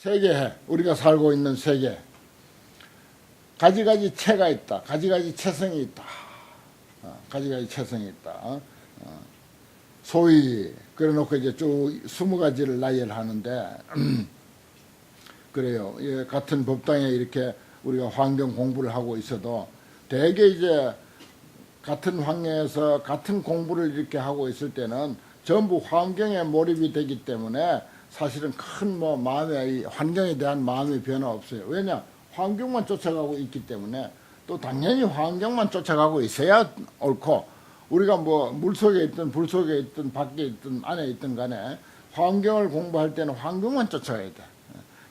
세계해 우리가 살고 있는 세계 가지가지 체가 있다. 가지가지 체성이 있다. 어, 가지가지 체성이 있다. 어, 소위 그래놓고 이제 쭉 스무 가지를 나열 하는데 그래요. 예, 같은 법당에 이렇게 우리가 환경 공부를 하고 있어도 대개 이제 같은 환경에서 같은 공부를 이렇게 하고 있을 때는 전부 환경에 몰입이 되기 때문에 사실은 큰 뭐 마음의 이 환경에 대한 마음의 변화 없어요. 왜냐 환경만 쫓아가고 있기 때문에 또 당연히 환경만 쫓아가고 있어야 옳고 우리가 뭐 물 속에 있든 불 속에 있든 밖에 있든 안에 있든 간에 환경을 공부할 때는 환경만 쫓아가야 돼.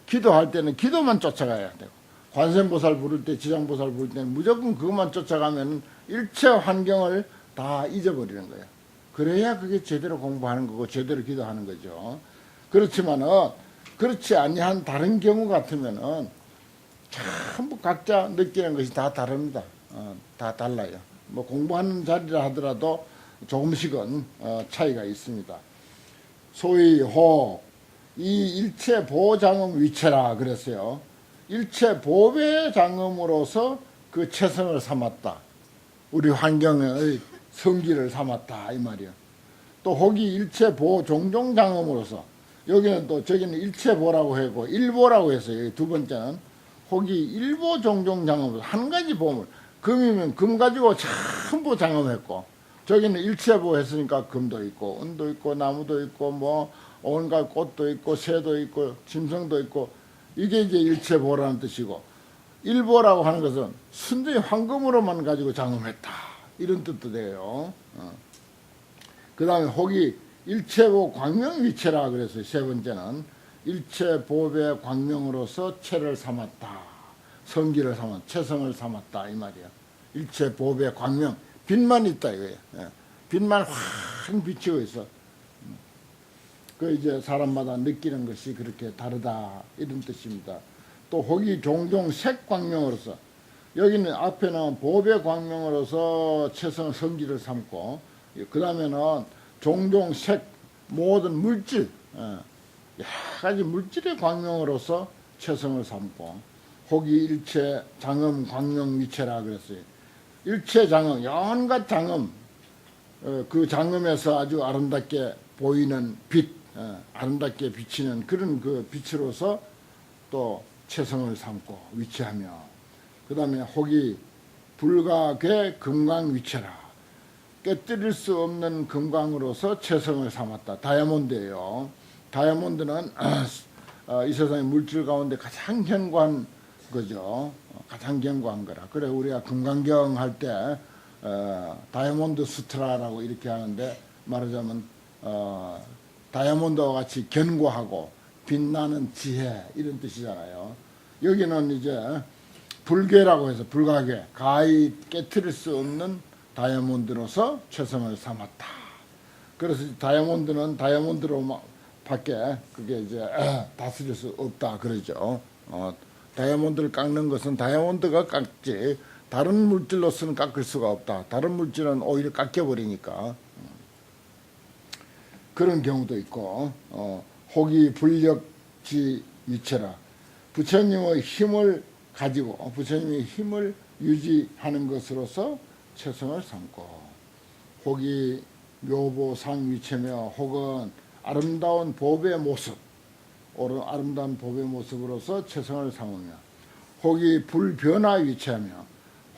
기도할 때는 기도만 쫓아가야 되고 관세음보살 부를 때 지장보살 부를 때는 무조건 그것만 쫓아가면 일체 환경을 다 잊어버리는 거예요. 그래야 그게 제대로 공부하는 거고 제대로 기도하는 거죠. 그렇지만은 그렇지 아니한 다른 경우 같으면은 전부 각자 느끼는 것이 다 다릅니다. 어, 다 달라요. 뭐 공부하는 자리라 하더라도 조금씩은 어, 차이가 있습니다. 소위 호, 이 일체 보장음 위체라 그랬어요. 일체 보배 장음으로서 그 체성을 삼았다. 우리 환경의 성기를 삼았다 이 말이야. 또 혹이 일체 보 종종 장음으로서 여기는 또 저기는 일체 보라고 하고 일보라고 했어요. 두 번째는 혹이 일보 종종 장음으로서 한 가지 보물 금이면 금 가지고 전부 장음했고 저기는 일체보 했으니까 금도 있고 은도 있고 나무도 있고 뭐 온갖 꽃도 있고 새도 있고 짐승도 있고 이게 이제 일체보라는 뜻이고 일보라고 하는 것은 순전히 황금으로만 가지고 장음했다 이런 뜻도 돼요. 어. 그 다음에 혹이 일체보 광명 위체라 그랬어요. 세 번째는 일체보배 광명으로서 체를 삼았다. 성기를 삼았, 체성을 삼았다 이 말이야. 일체보배 광명 빛만 있다 이거예요. 예. 빛만 확 비치고 있어. 그 이제 사람마다 느끼는 것이 그렇게 다르다 이런 뜻입니다. 또 혹이 종종 색광명으로서 여기는 앞에는 보배 광명으로서 최선 성기를 삼고 그 다음에는 종종 색 모든 물질 예, 여러 가지 물질의 광명으로서 최성을 삼고 혹이 일체 장음 광명 위체라 그랬어요. 일체 장음 온갖 장음 어, 그 장음에서 아주 아름답게 보이는 빛 어, 아름답게 비치는 그런 그 빛으로서 또 체성을 삼고 위치하며 그 다음에 혹이 불가괴 금강 위체라 깨뜨릴 수 없는 금강으로서 체성을 삼았다. 다이아몬드예요. 다이아몬드는 어, 이 세상의 물질 가운데 가장 견고한 거죠. 어, 가장 견고한 거라. 그래 우리가 금강경 할때 어, 다이아몬드 수트라라고 이렇게 하는데 말하자면 어, 다이아몬드와 같이 견고하고 빛나는 지혜 이런 뜻이잖아요. 여기는 이제 불괴라고 해서 불가괴 가히 깨뜨릴 수 없는 다이아몬드로서 최선을 삼았다. 그래서 다이아몬드는 다이아몬드로 밖에 그게 이제 다스릴 수 없다 그러죠. 어, 다이아몬드를 깎는 것은 다이아몬드가 깎지 다른 물질로서는 깎을 수가 없다. 다른 물질은 오히려 깎여버리니까. 그런 경우도 있고 어, 혹이 불력지 위체라 부처님의 힘을 가지고 부처님의 힘을 유지하는 것으로서 최선을 삼고 혹이 묘보상 위체며 혹은 아름다운 법의 모습 옳은 아름다운 법의 모습으로서 최선을 삼으며 혹이 불변화 위치하며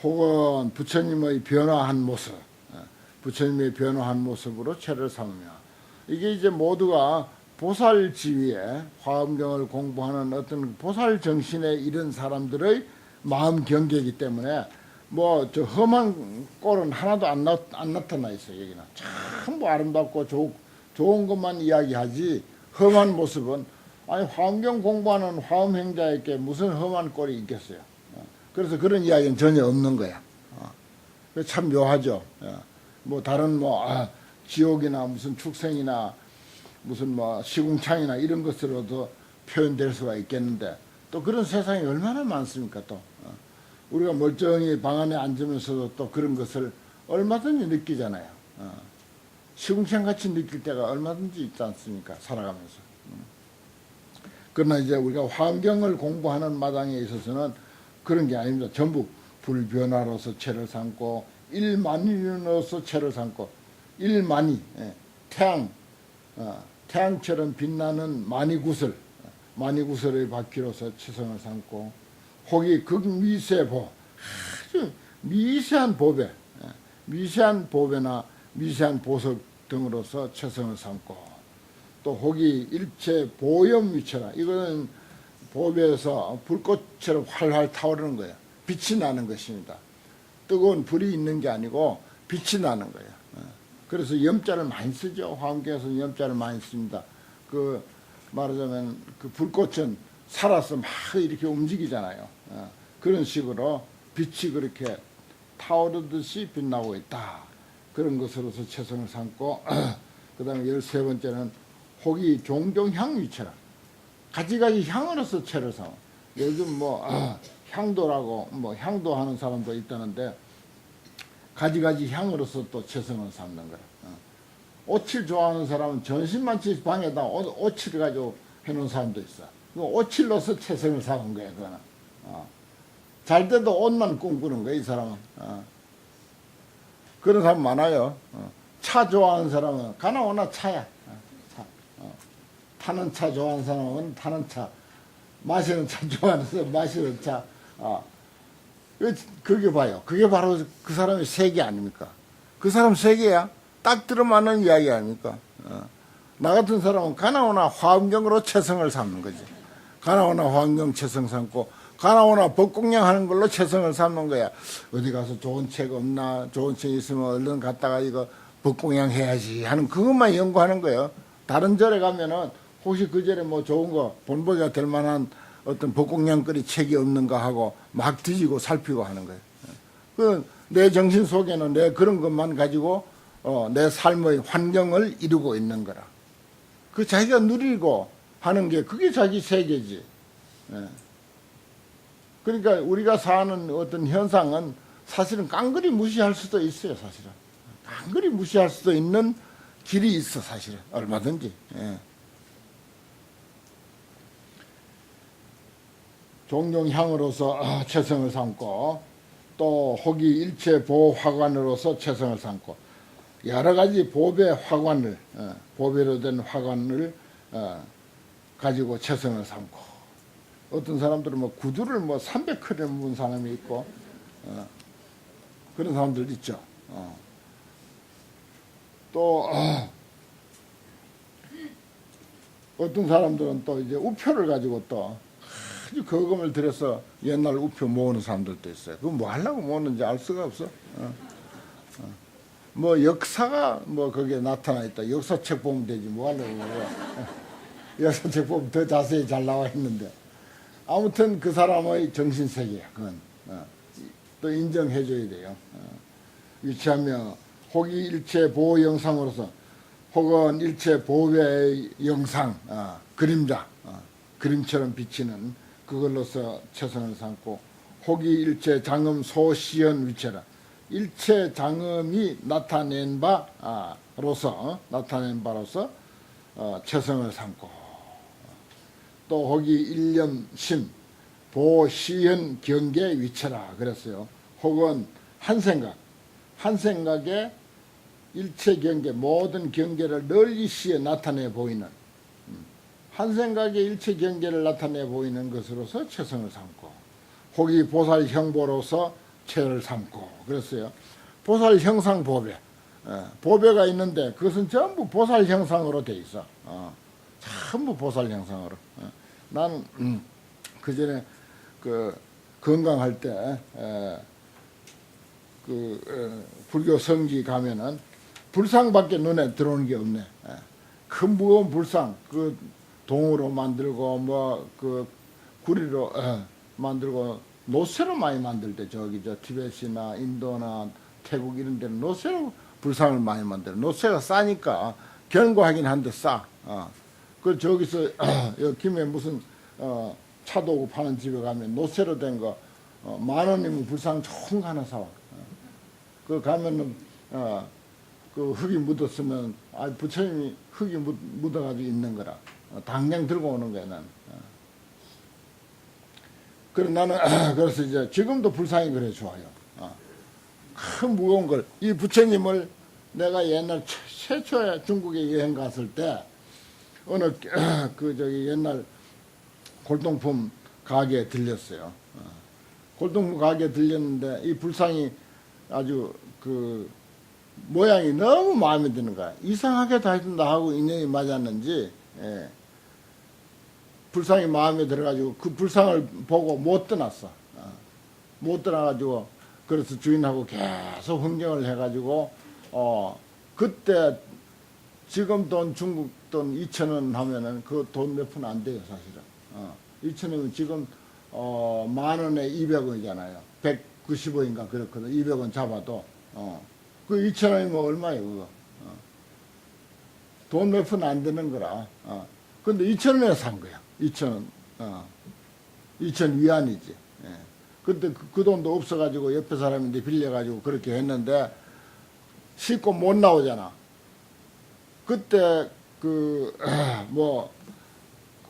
혹은 부처님의 변화한 모습 어, 부처님의 변화한 모습으로 체를 삼으며 이게 이제 모두가 보살 지위에 화엄경을 공부하는 어떤 보살 정신에 이른 사람들의 마음 경계이기 때문에 뭐 저 험한 꼴은 하나도 안, 나, 안 나타나 있어요 여기는. 전부 아름답고 좋, 좋은 것만 이야기하지 험한 모습은 아니 화엄경 공부하는 화엄 행자에게 무슨 험한 꼴이 있겠어요? 어, 그래서 그런 이야기는 전혀 없는 거야. 어, 참 묘하죠. 어, 뭐 다른 뭐 아, 지옥이나 무슨 축생이나 무슨 뭐 시궁창이나 이런 것으로도 표현될 수가 있겠는데 또 그런 세상이 얼마나 많습니까 또? 어. 우리가 멀쩡히 방 안에 앉으면서도 또 그런 것을 얼마든지 느끼잖아요 어. 시궁창 같이 느낄 때가 얼마든지 있지 않습니까 살아가면서 음. 그러나 이제 우리가 환경을 공부하는 마당에 있어서는 그런 게 아닙니다. 전부 불변화로서 채를 삼고 일만이로서 채를 삼고 일만이 예, 태양 어, 태양처럼 빛나는 만이구슬 만이구슬의 바퀴로서 치성을 삼고 혹이 극미세 보 아주 미세한 보배 예, 미세한 보배나 미세한 보석 등으로서 최성을 삼고 또 혹이 일체 보염 위처라 이거는 보배에서 불꽃처럼 활활 타오르는 거예요. 빛이 나는 것입니다. 뜨거운 불이 있는 게 아니고 빛이 나는 거예요. 어. 그래서 염자를 많이 쓰죠. 화엄경에서는 염자를 많이 씁니다. 그 말하자면 그 불꽃은 살아서 막 이렇게 움직이잖아요. 어. 그런 식으로 빛이 그렇게 타오르듯이 빛나고 있다. 그런 것으로서 최선을 삼고 그 다음에 열세 번째는 혹이 종종 향위처럼 가지가지 향으로서 채를 삼아. 요즘 뭐 아, 향도라고 뭐 향도 하는 사람도 있다는데 가지가지 향으로서 또 최선을 삼는 거야. 어. 오칠 좋아하는 사람은 전신만치 방에다 옷, 오칠 가지고 해놓은 사람도 있어. 그 오칠로서 최선을 삼은 거야, 그거는. 어. 잘 때도 옷만 꿈꾸는 거야, 이 사람은. 어. 그런 사람 많아요. 어. 차 좋아하는 사람은 가나 오나 차야. 어, 차. 어. 타는 차 좋아하는 사람은 타는 차. 마시는 차 좋아하는 사람 마시는 차. 어. 그- 그게 봐요. 그게 바로 그 사람의 세계 아닙니까? 그 사람 세계야. 딱 들어맞는 이야기 아닙니까? 어. 나 같은 사람은 가나오나 화엄경으로 최성을 삼는 거지. 가나오나 화엄경 최성 삼고 가나오나 법공양 하는 걸로 최성을 삼는 거야. 어디 가서 좋은 책 없나 좋은 책 있으면 얼른 갔다가 이거 법공양 해야지 하는 그것만 연구하는 거예요. 다른 절에 가면은 혹시 그 절에 뭐 좋은 거 본보기가 될 만한 어떤 법공양거리 책이 없는가 하고 막 뒤지고 살피고 하는 거예요. 그 내 정신 속에는 내 그런 것만 가지고 어, 내 삶의 환경을 이루고 있는 거라. 그 자기가 누리고 하는 게 그게 자기 세계지. 예. 그러니까 우리가 사는 어떤 현상은 사실은 깡그리 무시할 수도 있어요, 사실은. 깡그리 무시할 수도 있는 길이 있어, 사실은. 얼마든지. 예. 종종 향으로서 아, 최성을 삼고 또 혹이 일체 보호 화관으로서 최성을 삼고 여러 가지 보배 화관을 어, 보배로 된 화관을 어, 가지고 최성을 삼고 어떤 사람들은 뭐 구두를 뭐 300크를 문 사람이 있고 어, 그런 사람들 있죠. 어. 또 어, 어떤 사람들은 또 이제 우표를 가지고 또 아주 거금을 들여서 옛날 우표 모으는 사람들도 있어요. 그거 뭐 하려고 모으는지 알 수가 없어. 어. 어. 뭐 역사가 뭐 거기에 나타나 있다. 역사책 보면 되지 뭐 하려고 그래. 어. 역사책 보면 더 자세히 잘 나와 있는데 아무튼 그 사람의 정신 세계야. 그건 어. 또 인정해 줘야 돼요. 어. 위치하며 혹이 일체 보호 영상으로서 혹은 일체 보호의 영상 어, 그림자 어, 그림처럼 비치는 그걸로서 최선을 삼고 혹이 일체 장음 소시연 위체라 일체 장음이 나타낸 바로서 어, 나타낸 바로서 어, 최선을 삼고 또 혹이 일념심 보시현 경계 위체라 그랬어요. 혹은 한 생각 한 생각에 일체 경계 모든 경계를 널리 시에 나타내 보이는 음, 한 생각에 일체 경계를 나타내 보이는 것으로서 최선을 삼고 혹이 보살 형보로서 체를 삼고 그랬어요. 보살 형상 보배 어, 보배가 있는데 그것은 전부 보살 형상으로 돼 있어. 어, 전부 보살 형상으로. 어, 나는 음, 그 전에 그 건강할 때 에, 그 어, 불교 성지 가면은 불상밖에 눈에 들어오는 게 없네. 예. 큰 무거운 불상 그 동으로 만들고 뭐 그 구리로 어, 만들고 노쇠로 많이 만들 때 저기 저 티베트나 인도나 태국 이런 데는 노쇠로 불상을 많이 만들어. 노쇠가 싸니까 견고하긴 한데 싸. 어. 그 저기서 김에 무슨 어, 차도구 파는 집에 가면 노쇠로 된거 어, 만 원이면 불상 좋은 거 하나 사와. 어. 그 가면은 어, 그 흙이 묻었으면 아 부처님이 흙이 묻, 묻어가지고 있는 거라 어, 당장 들고 오는 거야. 어. 그래 나는 그래서 이제 지금도 불상이 그래 좋아요. 어. 큰 무거운 걸 이 부처님을 내가 옛날 최- 최초에 중국에 여행 갔을 때 어느 그 저기 옛날 골동품 가게에 들렸어요. 어. 골동품 가게에 들렸는데 이 불상이 아주 그 모양이 너무 마음에 드는 거야. 이상하게 다시 나하고 인연이 맞았는지 예. 불상이 마음에 들어가지고 그 불상을 보고 못 떠났어. 어. 못 떠나가지고 그래서 주인하고 계속 흥정을 해가지고 어 그때 지금 돈 중국 돈 2천 원 하면은 그 돈 몇 푼 안 돼요 사실은. 어 2천 원이면 지금 어 만 원에 200원이잖아요. 190원인가 그렇거든. 200원 잡아도 어 그 2천 원이면 얼마예요 그거? 어. 돈 몇 푼 안 되는 거라. 어. 근데 2천 원에 산 거야. 2천 원. 어. 2천 위안이지. 예. 근데 그, 그 돈도 없어가지고 옆에 사람인데 빌려가지고 그렇게 했는데 싣고 못 나오잖아. 그때 그 뭐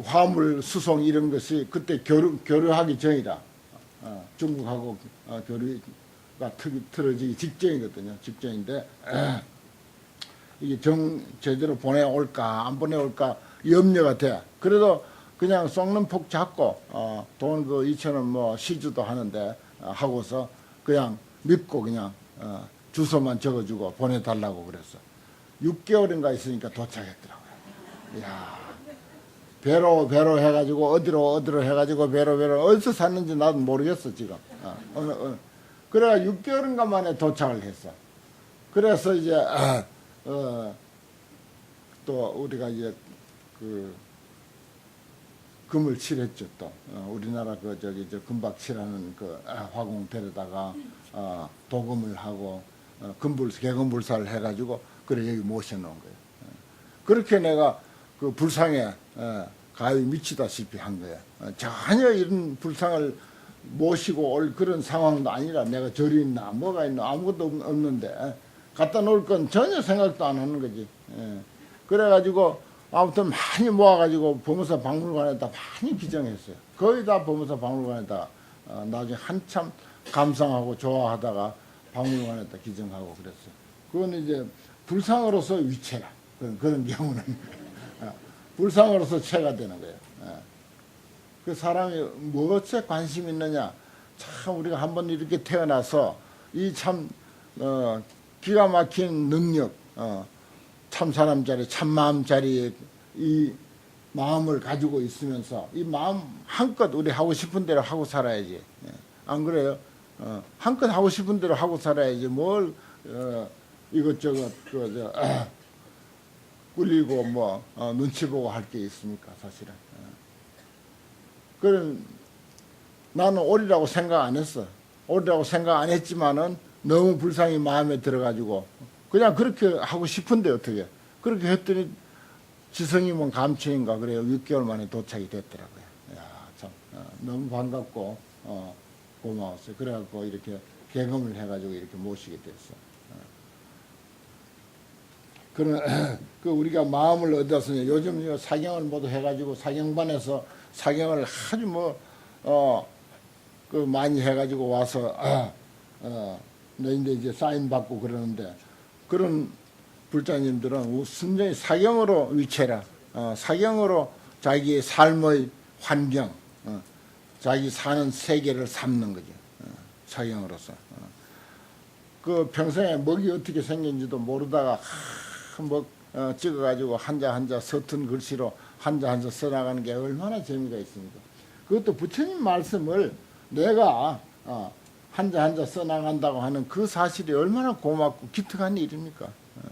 화물 수송 이런 것이 그때 교류 교류하기 전이다. 어, 중국하고 어, 교류가 틀, 틀어지기 직전이거든요. 직전인데 이게 정 제대로 보내올까 안 보내올까 염려가 돼. 그래도 그냥 썩는 폭 잡고 어, 돈그 2천 원 뭐 시주도 하는데 어, 하고서 그냥 믿고 그냥 어, 주소만 적어주고 보내달라고 그랬어. 6개월인가 있으니까 도착했더라고요. 이야 배로 배로 해가지고 어디로 어디로 해가지고 배로 배로 어디서 샀는지 나도 모르겠어 지금. 어, 어느, 어느. 그래가 6개월인가 만에 도착을 했어. 그래서 이제 아, 어, 또 우리가 이제 그 금을 칠했죠 또 어, 우리나라 그 저기 저 금박 칠하는 그 아, 화공대에다가 어, 도금을 하고 어, 금불 개금불사를 해가지고 그래 여기 모셔놓은 거예요. 어. 그렇게 내가 그 불상에 어, 가히 미치다시피 한 거야. 어, 전혀 이런 불상을 모시고 올 그런 상황도 아니라 내가 절이 있나 뭐가 있나 아무것도 없- 없는데 어, 갖다 놓을 건 전혀 생각도 안 하는 거지. 예. 그래가지고 아무튼 많이 모아가지고 법무사 박물관에다 많이 기증했어요. 거의 다 법무사 박물관에다 어, 나중에 한참 감상하고 좋아하다가 박물관에다 기증하고 그랬어요. 그건 이제 불상으로서 위체라 그런, 그런 경우는 어, 불상으로서 체가 되는 거예요. 예. 그 사람이 무엇에 관심 있느냐 참 우리가 한번 이렇게 태어나서 이참 어, 기가 막힌 능력 어, 참 사람짜리 참 마음짜리 이 마음을 가지고 있으면서 이 마음 한껏 우리 하고 싶은 대로 하고 살아야지 예. 안 그래요? 어, 한껏 하고 싶은 대로 하고 살아야지 뭘 어, 이것저것 그저 아, 꿀리고 뭐 어, 눈치 보고 할 게 있습니까 사실은? 어. 그런 나는 옳이라고 생각 안 했어. 옳이라고 생각 안 했지만은 너무 불상이 마음에 들어가지고 그냥 그렇게 하고 싶은데 어떻게. 그렇게 했더니 지성이면 감추인가 그래요. 6개월 만에 도착이 됐더라고요. 야참. 어, 너무 반갑고 어, 고마웠어요. 그래갖고 이렇게 개금을 해가지고 이렇게 모시게 됐어 그런 그 우리가 마음을 얻어서 요즘 사경을 모두 해가지고 사경반에서 사경을 아주 뭐어그 많이 해가지고 와서 아, 어 너희들 이제 사인 받고 그러는데 그런 불자님들은 순전히 사경으로 위치해라. 어, 사경으로 자기의 삶의 환경 어, 자기 사는 세계를 삼는 거죠 어, 사경으로서. 어. 그 평생에 먹이 어떻게 생긴지도 모르다가 한뭐 어, 찍어가지고 한자 한자 서툰 글씨로 한자 한자 써나가는 게 얼마나 재미가 있습니까? 그것도 부처님 말씀을 내가 어, 한자 한자 써나간다고 하는 그 사실이 얼마나 고맙고 기특한 일입니까? 어,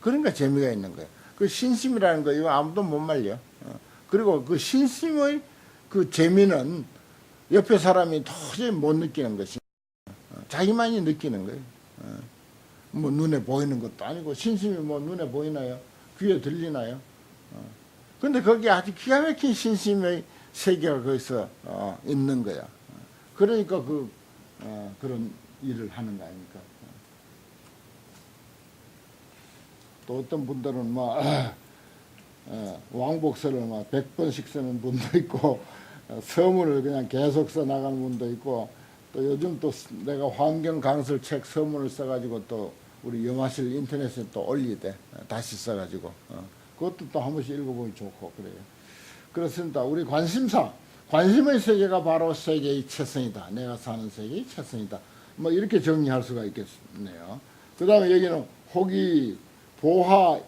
그러니까 재미가 있는 거예요. 그 신심이라는 거 이거 아무도 못 말려. 어, 그리고 그 신심의 그 재미는 옆에 사람이 도저히 못 느끼는 것이 어, 자기만이 느끼는 거예요. 어. 뭐 눈에 보이는 것도 아니고 신심이 뭐 눈에 보이나요? 귀에 들리나요? 어. 근데 거기에 아주 기가 막힌 신심의 세계가 거기서 어, 있는 거야. 어. 그러니까 그 어, 그런 일을 하는 거 아닙니까? 어. 또 어떤 분들은 뭐 어, 왕복서를 막 100번씩 쓰는 분도 있고 어, 서문을 그냥 계속 써 나가는 분도 있고 또 요즘 또 스- 내가 환경 강설 책 서문을 써가지고 또 우리 영화실 인터넷에 또 올리대 어, 다시 써가지고 어, 그것도 또 한 번씩 읽어보면 좋고 그래요. 그렇습니다. 우리 관심사 관심의 세계가 바로 세계의 최선이다. 내가 사는 세계의 최선이다. 뭐 이렇게 정리할 수가 있겠네요. 그 다음에 여기는 혹이 보하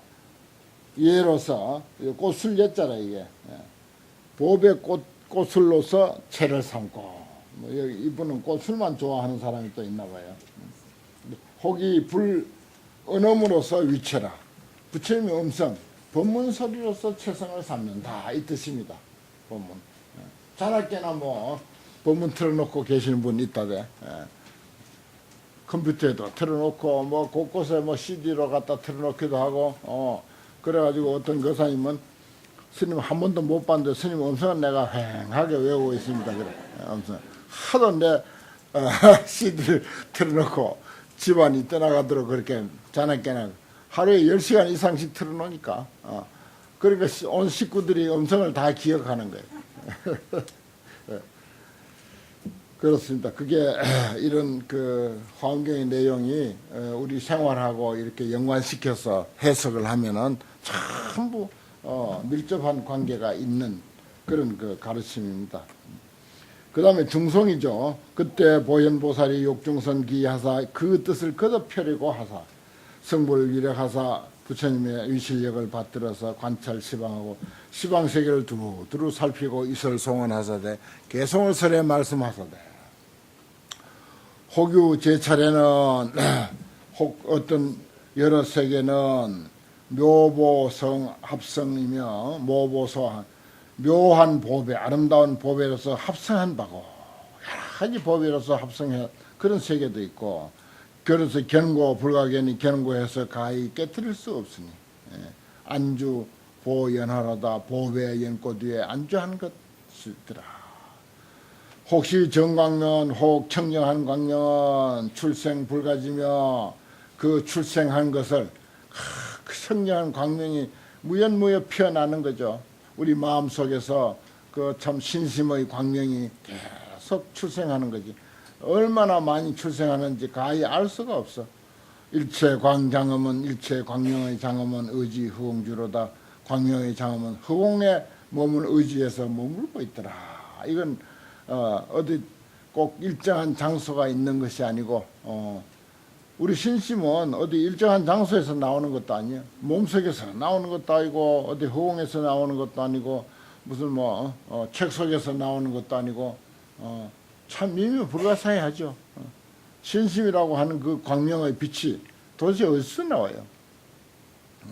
예로서 꽃술 였잖아 이게 예. 보배 꽃 꽃술로서 채를 삼고 뭐 여기 이분은 꽃술만 좋아하는 사람이 또 있나 봐요. 음. 혹이 불 언음으로서 위체라 부처님의 음성 법문 소리로서 최선을 삼는다 이 뜻입니다. 법문 예. 자나깨나 뭐 법문 틀어놓고 계시는 분 있다대. 예. 컴퓨터에도 틀어놓고 뭐 곳곳에 뭐 CD로 갖다 틀어놓기도 하고 어 그래가지고 어떤 거사님은 스님 한 번도 못 봤는데 스님 음성은 내가 휑하게 외우고 있습니다 그래 음성 하도 내 어, CD를 틀어놓고 집안이 떠나가도록 그렇게 자나깨나 하루에 10시간 이상씩 틀어놓으니까 어 그러니까 시- 온 식구들이 음성을 다 기억하는 거예요. 그렇습니다. 그게 이런 그 환경의 내용이 어, 우리 생활하고 이렇게 연관시켜서 해석을 하면은 전부 어, 밀접한 관계가 있는 그런 그 가르침입니다. 그 다음에 중성이죠. 그때 보현보살이 욕중선 기하사 그 뜻을 거듭 펴리고 하사 성불 위력하사 부처님의 위실력을 받들어서 관찰 시방하고 시방 세계를 두루두루 살피고 이설 송원하사대 개송을 설에 말씀하사대 혹유 제 차례는 혹 어떤 여러 세계는 묘보성 합성이며 모보소 묘한 보배 아름다운 보배로서 합성한 바고 여러 가지 보배로서 합성해 그런 세계도 있고 그래서 견고 불가견이 견고해서 가히 깨뜨릴 수 없으니 예. 안주 보연하로다 보배 연꽃 위에 안주한 것이더라. 혹시 정광면 혹 청정한 광명은 출생 불가지며 그 출생한 것을 하, 그 청정한 광명이 무연무여 피어나는 거죠. 우리 마음 속에서 그 참 신심의 광명이 계속 출생하는 거지. 얼마나 많이 출생하는지 가히 알 수가 없어. 일체 광장음은 일체 광명의 장음은 의지 후공주로다. 광명의 장음은 허공에 몸을 의지해서 머물고 있더라. 이건 어, 어디 꼭 일정한 장소가 있는 것이 아니고 어, 우리 신심은 어디 일정한 장소에서 나오는 것도 아니에요. 몸속에서 나오는 것도 아니고 어디 허공에서 나오는 것도 아니고 무슨 뭐 어, 책 속에서 나오는 것도 아니고 어, 참 미묘 불가사의하죠. 어. 신심이라고 하는 그 광명의 빛이 도대체 어디서 나와요? 어.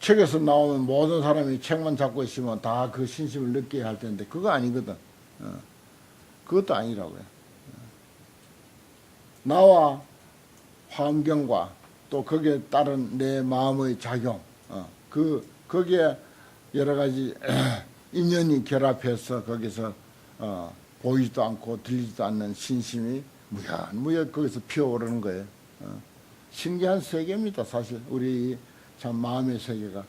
책에서 나오면 모든 사람이 책만 잡고 있으면 다 그 신심을 느끼게 할 텐데 그거 아니거든. 어. 그것도 아니라고요. 어. 나와 환경과 또 거기에 따른 내 마음의 작용, 어, 그 거기에 여러 가지 인연이 결합해서 거기서 어, 보이지도 않고 들리지도 않는 신심이 무연무연 거기서 피어오르는 거예요. 어. 신기한 세계입니다, 사실 우리 참 마음의 세계가.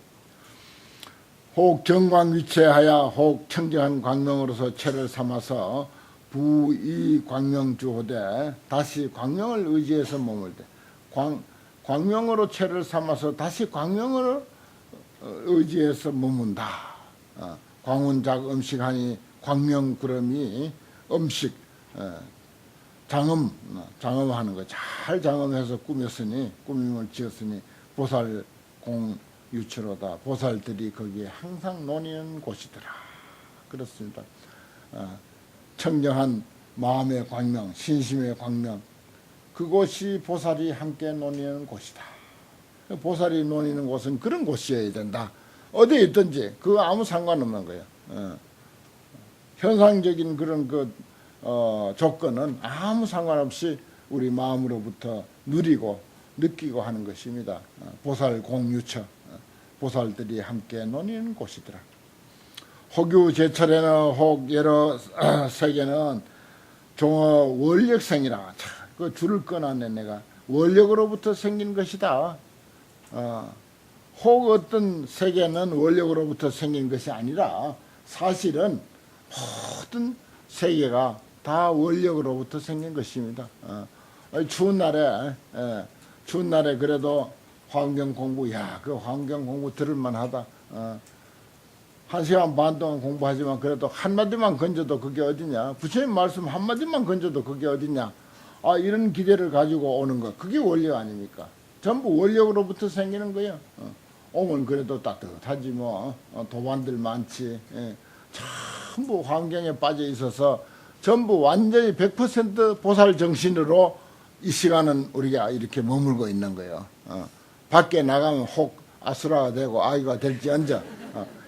혹 정광 위체하야 혹 청정한 광명으로서 체를 삼아서 부이 광명주호대 다시 광명을 의지해서 머물 때 광, 광명으로 체를 삼아서 다시 광명을 어, 의지해서 머문다. 어, 광운작 음식하니 광명구름이 음식 어, 장음 어, 장음하는 거 잘 장음해서 꾸몄으니 꾸밈을 지었으니 보살 공 유치로다 보살들이 거기에 항상 논의는 곳이더라 그렇습니다. 어, 청정한 마음의 광명, 신심의 광명, 그곳이 보살이 함께 논의하는 곳이다. 보살이 논의는 곳은 그런 곳이어야 된다. 어디에 있든지 그거 아무 상관없는 거예요. 어. 현상적인 그런 그 어, 조건은 아무 상관없이 우리 마음으로부터 누리고 느끼고 하는 것입니다. 어, 보살 공유처, 어, 보살들이 함께 논의는 곳이더라. 혹유 제철에는 혹 여러 세계는 종어 원력생이라 참, 그 줄을 끊었네 내가 원력으로부터 생긴 것이다. 어, 혹 어떤 세계는 원력으로부터 생긴 것이 아니라 사실은 모든 세계가 다 원력으로부터 생긴 것입니다. 어, 어, 추운 날에 예, 추운 날에 그래도 환경 공부 야그 환경 공부 들을만하다. 어, 한 시간 반 동안 공부하지만 그래도 한마디만 건져도 그게 어디냐. 부처님 말씀 한마디만 건져도 그게 어디냐. 아, 이런 기대를 가지고 오는 거. 그게 원력 아닙니까? 전부 원력으로부터 생기는 거예요. 어. 오면 그래도 따뜻하지 뭐. 어, 도반들 많지. 예. 전부 환경에 빠져 있어서 전부 완전히 100% 보살 정신으로 이 시간은 우리가 이렇게 머물고 있는 거예요. 어. 밖에 나가면 혹 아수라가 되고 아이가 될지언정 어.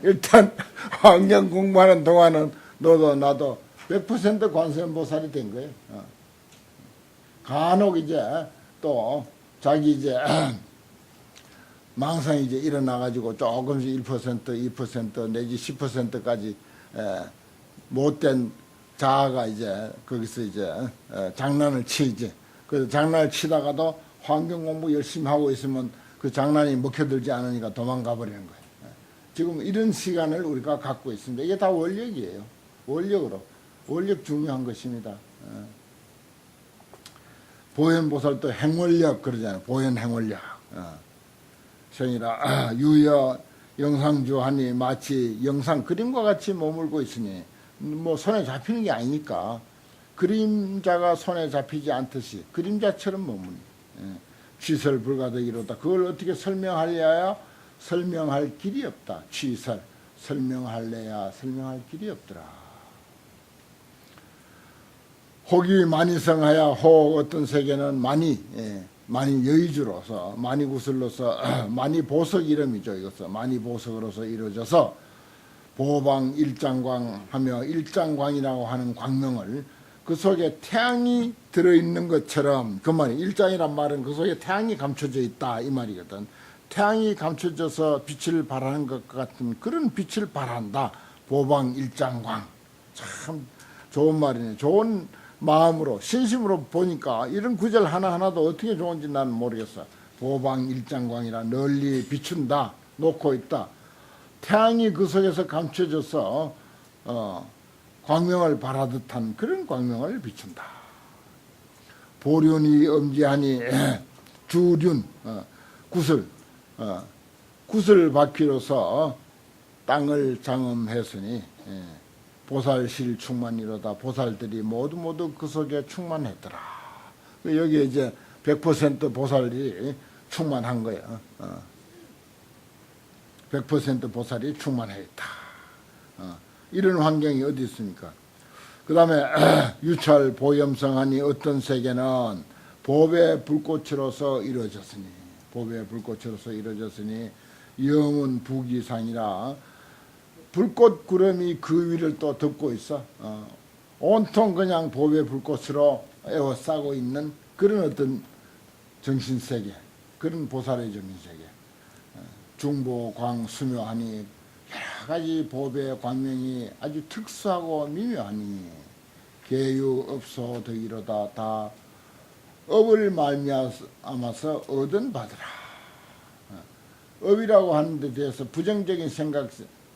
일단 환경 공부하는 동안은 너도 나도 100% 관세음보살이 된 거예요. 어. 간혹 이제 또 자기 이제 망상이 이제 일어나가지고 조금씩 1% 2% 내지 10%까지 못된 자아가 이제 거기서 이제 에, 장난을 치지. 그 장난을 치다가도 환경 공부 열심히 하고 있으면 그 장난이 먹혀들지 않으니까 도망가 버리는 거예요. 에. 지금 이런 시간을 우리가 갖고 있습니다. 이게 다 원력이에요. 원력으로. 원력 중요한 것입니다. 에. 보현보살도 행원력 그러잖아요. 보현 행원력. 어. 성이라 유여 영상주 하니 마치 영상 그림과 같이 머물고 있으니 뭐 손에 잡히는 게 아니니까 그림자가 손에 잡히지 않듯이 그림자처럼 머무니 예. 취설 불가득이로다. 그걸 어떻게 설명하려야 설명할 길이 없다. 취설 설명할래야 설명할 길이 없더라. 혹이 많이 성하야 혹 어떤 세계는 많이 예, 많이 여의주로서 많이 구슬로서 많이 보석 이름이죠 이것은 많이 보석으로서 이루어져서 보방 일장광 하며 일장광이라고 하는 광명을 그 속에 태양이 들어있는 것처럼 그 말이 일장이란 말은 그 속에 태양이 감춰져 있다 이 말이거든 태양이 감춰져서 빛을 발하는 것 같은 그런 빛을 발한다 보방 일장광 참 좋은 말이네 좋은 마음으로 신심으로 보니까 이런 구절 하나하나도 어떻게 좋은지 나는 모르겠어. 보방 일장광이라 널리 비춘다 놓고 있다. 태양이 그 속에서 감춰져서 어, 광명을 발하듯한 그런 광명을 비춘다. 보륜이 엄지하니 주륜 어, 구슬 어, 구슬 바퀴로서 땅을 장엄했으니 예. 보살실 충만이로다. 보살들이 모두 모두 그 속에 충만했더라. 여기에 이제 100% 보살이 충만한 거야. 어. 100% 보살이 충만해 있다. 어. 이런 환경이 어디 있습니까? 그 다음에 유찰 보염성하니 어떤 세계는 법의 불꽃으로서 이루어졌으니 법의 불꽃으로서 이루어졌으니 영은 부기상이라 불꽃 구름이 그 위를 또 덮고 있어. 어, 온통 그냥 법의 불꽃으로 에워싸고 있는 그런 어떤 정신세계, 그런 보살의 정신세계. 어, 중보 광 수묘하니 여러 가지 법의 광명이 아주 특수하고 미묘하니 계유 업소 덕이로다 다 업을 말미암아서 얻은 바더라. 어, 업이라고 하는 데 대해서 부정적인 생각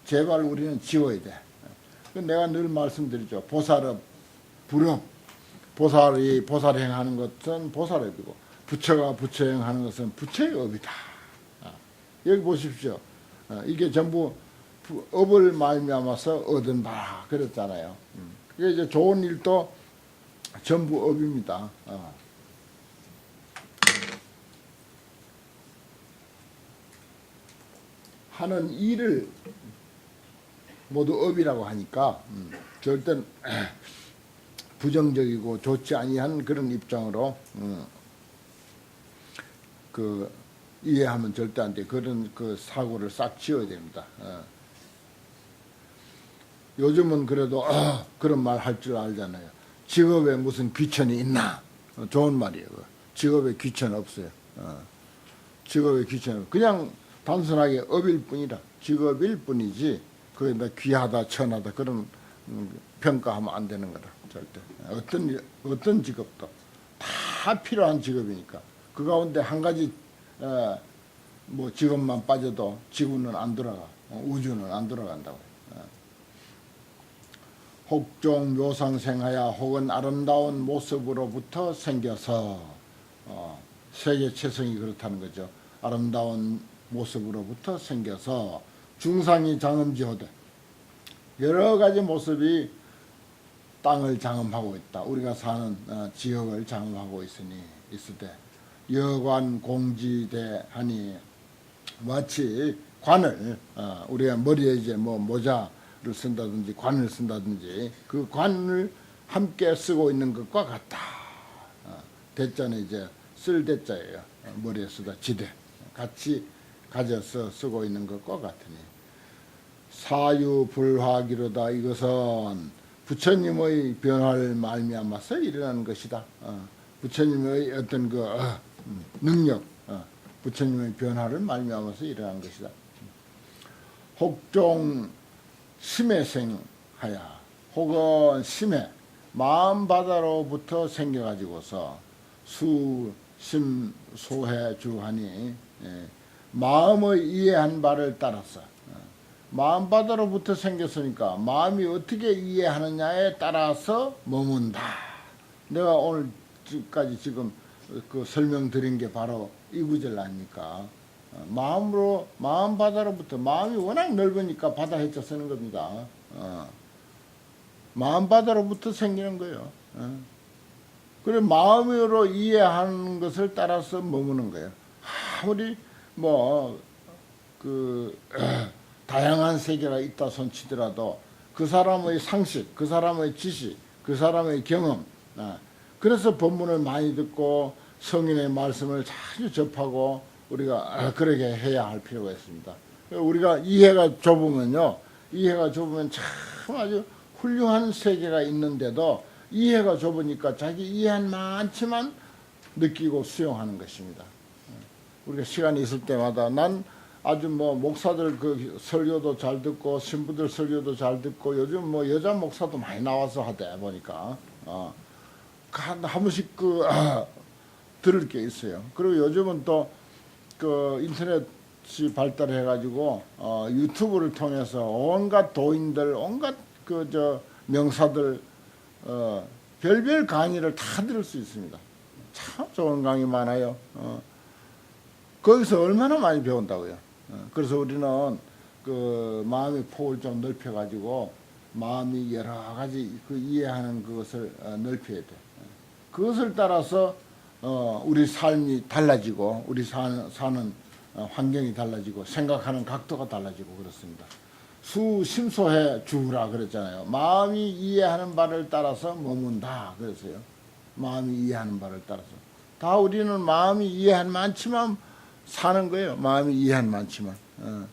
제발 우리는 지워야 돼. 그 내가 늘 말씀드리죠. 보살업, 불업, 보살이 보살행하는 것은 보살업이고 부처가 부처행하는 것은 부처의 업이다. 아, 여기 보십시오. 아, 이게 전부 업을 말미암아서 얻은 바 그랬잖아요. 음. 그게 이제 좋은 일도 전부 업입니다. 하는 일을 모두 업이라고 하니까 음, 절대 부정적이고 좋지 아니한 그런 입장으로 음, 그 이해하면 절대 안 돼. 그런 그 사고를 싹 지어야 됩니다. 어. 요즘은 그래도 어, 그런 말 할 줄 알잖아요. 직업에 무슨 귀천이 있나? 어, 좋은 말이에요. 직업에 귀천 없어요. 어. 직업에 귀천 없. 그냥 단순하게 업일 뿐이라 직업일 뿐이지 뭐 귀하다 천하다 그런 음, 평가하면 안 되는 거다. 절대. 어떤 일- 어떤 직업도 다 필요한 직업이니까. 그 가운데 한 가지 어, 뭐 지금만 빠져도 지구는 안 돌아가. 어, 우주는 안 돌아간다고. 어. 혹종 묘상생하야 혹은 아름다운 모습으로부터 생겨서 어, 세계 최성이 그렇다는 거죠. 아름다운 모습으로부터 생겨서 중상이 장음지호되 여러 가지 모습이 땅을 장음하고 있다. 우리가 사는 어, 지역을 장음하고 있으니 있으되 여관 공지대 하니 마치 관을 어, 우리가 머리에 이제 뭐 모자를 쓴다든지 관을 쓴다든지 그 관을 함께 쓰고 있는 것과 같다. 어, 대자는 이제 쓸 대자예요. 어, 머리에 쓰다 지대 같이 가져서 쓰고 있는 것과 같으니 사유불화기로다 이것은 부처님의 변화를 말미암아서 일어나는 것이다. 어, 부처님의 어떤 그 어, 음, 능력, 어, 부처님의 변화를 말미암아서 일어난 것이다. 혹종 심해생하야 혹은 심해 마음 바다로부터 생겨가지고서 수심 소해 주하니 예, 마음의 이해한 바를 따라서 어, 마음 바다로부터 생겼으니까 마음이 어떻게 이해하느냐에 따라서 머문다. 내가 오늘까지 지금 그 설명드린 게 바로 이 구절 아닙니까? 어, 마음으로 마음 바다로부터 마음이 워낙 넓으니까 바다 해쳐 쓰는 겁니다. 어. 마음 바다로부터 생기는 거예요. 어. 그래 마음으로 이해하는 것을 따라서 머무는 거예요. 아무리 뭐그 다양한 세계가 있다 손치더라도 그 사람의 상식, 그 사람의 지식, 그 사람의 경험. 아, 그래서 본문을 많이 듣고 성인의 말씀을 자주 접하고 우리가 아, 그러게 해야 할 필요가 있습니다. 우리가 이해가 좁으면요, 이해가 좁으면 참 아주 훌륭한 세계가 있는데도 이해가 좁으니까 자기 이해한 많지만 느끼고 수용하는 것입니다. 우리가 시간이 있을 때마다 난 아주 뭐 목사들 그 설교도 잘 듣고 신부들 설교도 잘 듣고 요즘 뭐 여자 목사도 많이 나와서 하대 보니까 어. 한, 한 번씩 그 아, 들을 게 있어요. 그리고 요즘은 또 그 인터넷이 발달해 가지고 어, 유튜브를 통해서 온갖 도인들 온갖 그 저 명사들 어, 별별 강의를 다 들을 수 있습니다. 참 좋은 강의 많아요. 어. 거기서 얼마나 많이 배운다고요. 어, 그래서 우리는 그 마음의 폭을 좀 넓혀 가지고 마음이 여러 가지 그 이해하는 그것을 어, 넓혀야 돼. 그것을 따라서 어, 우리 삶이 달라지고 우리 사는, 사는 어, 환경이 달라지고 생각하는 각도가 달라지고 그렇습니다. 수심소해 주라 그랬잖아요. 마음이 이해하는 바를 따라서 머문다 그랬어요. 마음이 이해하는 바를 따라서 다 우리는 마음이 이해한 많지만 사는 거예요. 마음이 이해한 많지만. 어.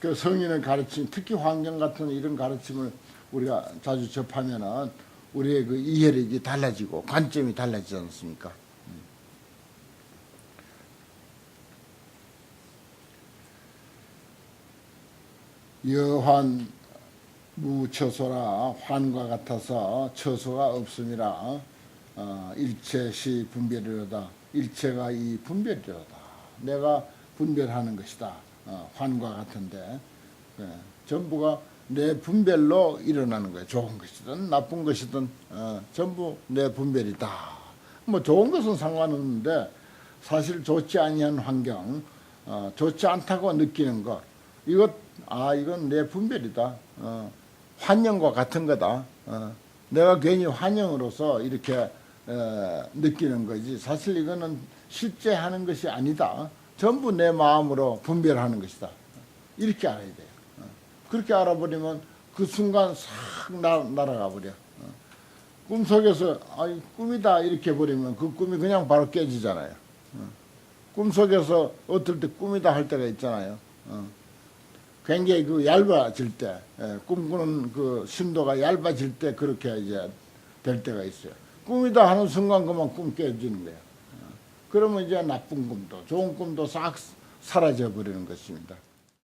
그 성인을 가르친 특히 환경 같은 이런 가르침을 우리가 자주 접하면은 우리의 그 이해력이 달라지고 관점이 달라지지 않습니까? 여환 무처소라 환과 같아서 처소가 없음이라 어, 일체시 분별이로다 일체가 이 분별이로다 내가 분별하는 것이다. 어, 환과 같은데. 예, 전부가 내 분별로 일어나는 거예요. 좋은 것이든 나쁜 것이든. 어, 전부 내 분별이다. 뭐 좋은 것은 상관없는데 사실 좋지 아니한 환경 어, 좋지 않다고 느끼는 것 이것 아 이건 내 분별이다. 어, 환영과 같은 거다. 어, 내가 괜히 환영으로서 이렇게 어, 느끼는 거지. 사실 이거는 실제 하는 것이 아니다. 전부 내 마음으로 분별하는 것이다. 이렇게 알아야 돼요. 어, 그렇게 알아버리면 그 순간 싹 날, 날아가 버려. 어, 꿈속에서 아이 꿈이다 이렇게 버리면 그 꿈이 그냥 바로 깨지잖아요. 어, 꿈속에서 어떨 때 꿈이다 할 때가 있잖아요. 어. 굉장히 그 얇아질 때, 예, 꿈꾸는 그 심도가 얇아질 때 그렇게 이제 될 때가 있어요. 꿈이다 하는 순간 그만 꿈 깨지는 거예요. 어, 그러면 이제 나쁜 꿈도 좋은 꿈도 싹 사라져 버리는 것입니다.